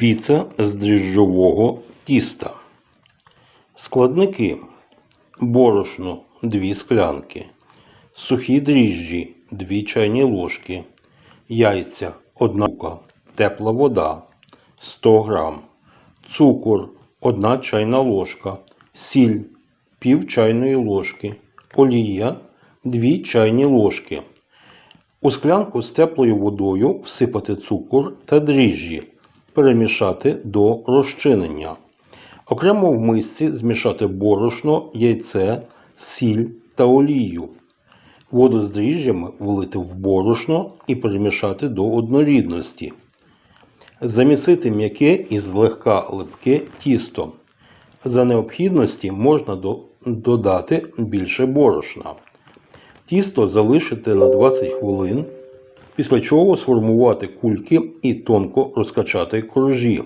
Піца з дріжджового тіста. Складники. Борошно 2 склянки. Сухі дріжджі 2 чайні ложки. Яйця 1 штука. Тепла вода 100 грам. Цукор 1 чайна ложка. Сіль пів чайної ложки. Олія 2 чайні ложки. У склянку з теплою водою всипати цукор та дріжджі, перемішати до розчинення. Окремо в мисці змішати борошно, яйце, сіль та олію. Воду з дріжджами влити в борошно і перемішати до однорідності. Замісити м'яке і злегка липке тісто. За необхідності можна до- додати більше борошна. Тісто залишити на 20 хвилин, після чого сформувати кульки і тонко розкачати коржі.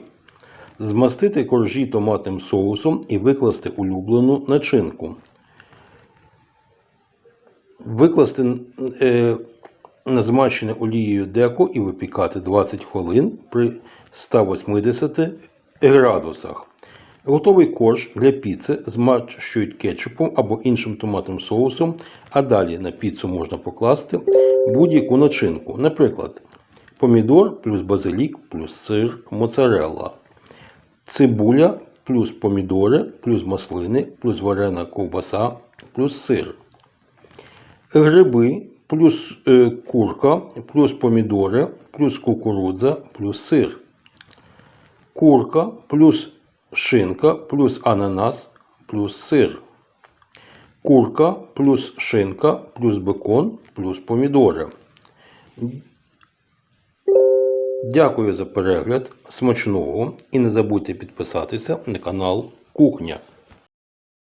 Змастити коржі томатним соусом і викласти улюблену начинку. Викласти е, змащене олією деко і випікати 20 хвилин при 180 градусах. Готовий корж для піци змащують кетчупом або іншим томатним соусом, а далі на піцу можна покласти будь-яку начинку. Наприклад, помідор плюс базилік плюс сир моцарелла, цибуля плюс помідори плюс маслини плюс варена ковбаса плюс сир, гриби плюс е, курка плюс помідори плюс кукурудза плюс сир курка плюс шинка плюс ананас плюс сир. Курка плюс шинка плюс бекон плюс помідори. Дякую за перегляд. Смачного і не забудьте підписатися на канал Кухня.